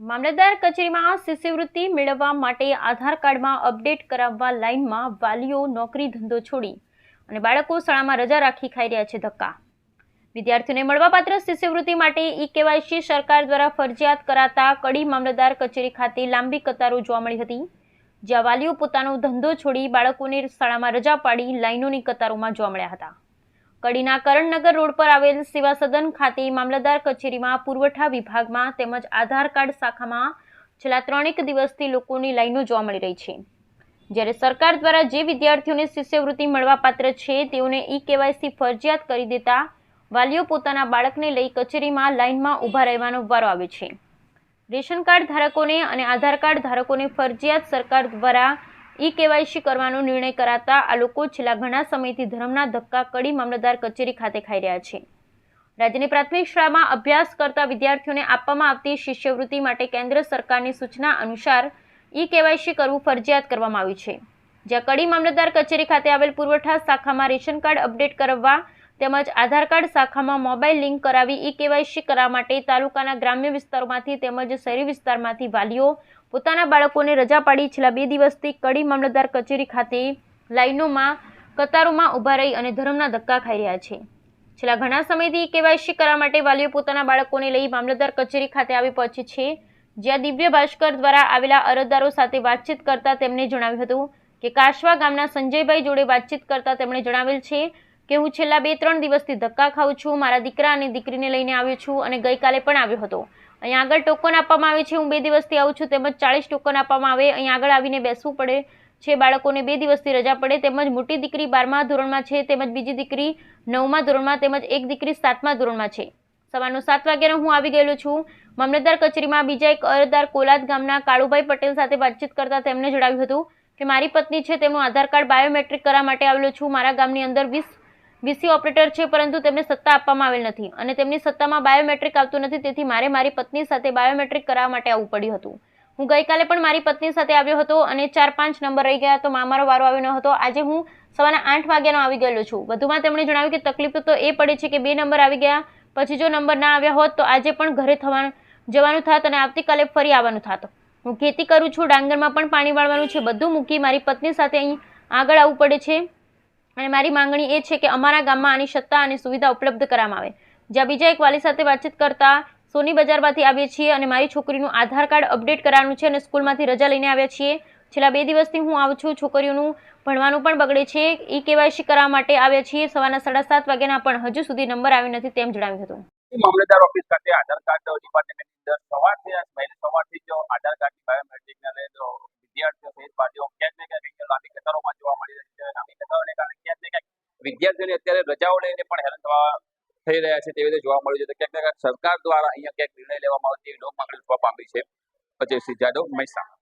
મામલતદાર કચેરીમાં શિષ્યવૃત્તિ મેળવવા માટે આધાર કાર્ડમાં અપડેટ કરાવવા લાઇનમાં વાલીઓ નોકરી ધંધો છોડી અને બાળકો શાળામાં રજા રાખી ખાઈ રહ્યા છે ધક્કા. વિદ્યાર્થીઓને મળવાપાત્ર શિષ્યવૃત્તિ માટે ઈ કેવાયસી સરકાર દ્વારા ફરજિયાત કરાતા કડી મામલતદાર કચેરી ખાતે લાંબી કતારો જોવા મળી હતી, જ્યાં વાલીઓ પોતાનો ધંધો છોડી બાળકોને શાળામાં રજા પાડી લાઇનોની કતારોમાં જોવા મળ્યા હતા. કડીના કરણનગર રોડ પર આવેલ સેવા સદન ખાતે મામલતદાર કચેરીમાં પુરવઠા વિભાગમાં તેમજ આધાર કાર્ડ શાખામાં છેલ્લા ત્રણેક દિવસથી લોકોની લાઈનો જોવા મળી રહી છે. જ્યારે સરકાર દ્વારા જે વિદ્યાર્થીઓને શિષ્યવૃત્તિ મળવાપાત્ર છે, તેઓને ઈ કેવાયસી ફરજિયાત કરી દેતા વાલીઓ પોતાના બાળકને લઈ કચેરીમાં લાઇનમાં ઊભા રહેવાનો વારો આવે છે. રેશન કાર્ડ ધારકોને અને આધાર કાર્ડ ધારકોને ફરજિયાત સરકાર દ્વારા ઈ કેવાયસી કરવાનો નિર્ણય કરાતા આ લોકો છેલ્લા ઘણા સમયથી ધર્મના ધક્કા કડી મામલતદાર કચેરી ખાતે ખાઈ રહ્યા છે. રાજ્યની પ્રાથમિક શાળામાં અભ્યાસ કરતા વિદ્યાર્થીઓને આપવામાં આવતી શિષ્યવૃત્તિ માટે કેન્દ્ર સરકારની સૂચના અનુસાર ઈ કેવાયસી કરવું ફરજિયાત કરવામાં આવ્યું છે. જ્યાં કડી મામલતદાર કચેરી ખાતે આવેલ પુરવઠા શાખામાં રેશન કાર્ડ અપડેટ કરાવવા તેમજ આધાર કાર્ડ શાખામાં મોબાઈલ લિંક કરાવી ઈ કેવાયસી કરાવવા માટે તાલુકાના ગ્રામ્ય વિસ્તારોમાંથી તેમજ શહેરી વિસ્તારમાંથી વાલીઓ પોતાના બાળકોને રજા પાડી છેલ્લા બે દિવસથી કડી મામલતદાર કચેરી ખાતે લાઈનોમાં, કતારોમાં ઊભા રહી અને ધર્મના ધક્કા ખાઈ રહ્યા છે. છેલ્લા ઘણા સમયથી કેવાયસી કરવા માટે વાલીઓ પોતાના બાળકોને લઈ મામલતદાર કચેરી ખાતે આવી પહોંચી છે, જ્યાં દિવ્ય ભાસ્કર દ્વારા આવેલા અરજદારો સાથે વાતચીત કરતા તેમણે જણાવ્યું હતું કે કાશવા ગામના સંજયભાઈ જોડે વાતચીત કરતા તેમણે જણાવેલ છે કે હું છેલ્લા બે ત્રણ દિવસથી ધક્કા ખાઉં છું, મારા દીકરા અને દીકરીને લઈને આવ્યો છું અને ગઈકાલે પણ આવ્યો હતો. અહીંયા આગળ ટોકન આપવામાં આવે છે, હું બે દિવસથી આવું છું, તેમજ ચાળીસ ટોકન આપવામાં આવે, અહીંયા આગળ આવીને બેસવું પડે છે, બાળકોને બે દિવસથી રજા પડે, તેમજ મોટી દીકરી બારમા ધોરણમાં છે, તેમજ બીજી દીકરી નવમા ધોરણમાં, તેમજ એક દીકરી સાતમા ધોરણમાં છે. સવારનું સાત વાગ્યાનો હું આવી ગયેલો છું. મામલતદાર કચેરીમાં બીજા એક અરજદાર કોલાદ ગામના કાળુભાઈ પટેલ સાથે વાતચીત કરતા તેમણે જણાવ્યું હતું કે, મારી પત્ની છે તેમનું આધાર કાર્ડ બાયોમેટ્રિક કરવા માટે આવેલો છું. મારા ગામની અંદર વીસ વીસી ઓપરેટર છે, પરંતુ તેમને સત્તા આપવામાં આવેલ નથી અને તેમની સત્તામાં બાયોમેટ્રિક આવતું નથી, તેથી મારે મારી પત્ની સાથે બાયોમેટ્રિક કરાવવા માટે આવવું પડ્યું હતું. હું ગઈકાલે પણ મારી પત્ની સાથે આવ્યો હતો અને ચાર પાંચ નંબર રહી ગયા, તો મારો વારો આવ્યો ન હતો. આજે હું સવારના આઠ વાગ્યાનો આવી ગયેલો છું. વધુમાં તેમણે જણાવ્યું કે તકલીફ તો એ પડે છે કે બે નંબર આવી ગયા, પછી જો નંબર ના આવ્યા હોત તો આજે પણ ઘરે થવાનું જવાનું થાત અને આવતીકાલે ફરી આવવાનું થાત. હું ખેતી કરું છું, ડાંગરમાં પણ પાણી વાળવાનું છે, બધું મૂકી મારી પત્ની સાથે અહીં આગળ આવવું પડે છે. અને મારી માંગણી એ છે કે અમારા ગામમાં આની સત્તા અને સુવિધા ઉપલબ્ધ કરવામાં આવે. જ્યાં બીજા એક વાલી સાથે વાતચીત કરતા સોની બજારમાંથી આવીએ છીએ અને મારી છોકરીનું આધાર કાર્ડ અપડેટ કરાવવાનું છે અને સ્કૂલમાંથી રજા લઈને આવ્યા છીએ. છેલ્લા બે દિવસથી હું આવું છું, છોકરીઓનું ભણવાનું પણ બગડે છે. ઈ કેવાયસી કરાવવા માટે આવ્યા છીએ. સવારના સાડા સાત વાગ્યાના પણ હજુ સુધી નંબર આવ્યો નથી તેમ જણાવ્યું હતું. મામલતદાર ઓફિસ ખાતે આધાર કાર્ડ ડિપાર્ટમેન્ટની અંદર સવારથી સવારથી જો આધાર કાર્ડની બાયોમેટ્રિકને લઈને વિદ્યાર્થીઓને અત્યારે રજાઓ લઈને પણ હેરાન થવા થઈ રહ્યા છે તેવી રીતે જોવા મળ્યું છે. તો ક્યાંક ક્યાંક સરકાર દ્વારા અહીંયા ક્યાંક નિર્ણય લેવામાં આવે તેવી લોક માંગણી પામી છે. અજયસિંહ જાદવ, મહેસાણા.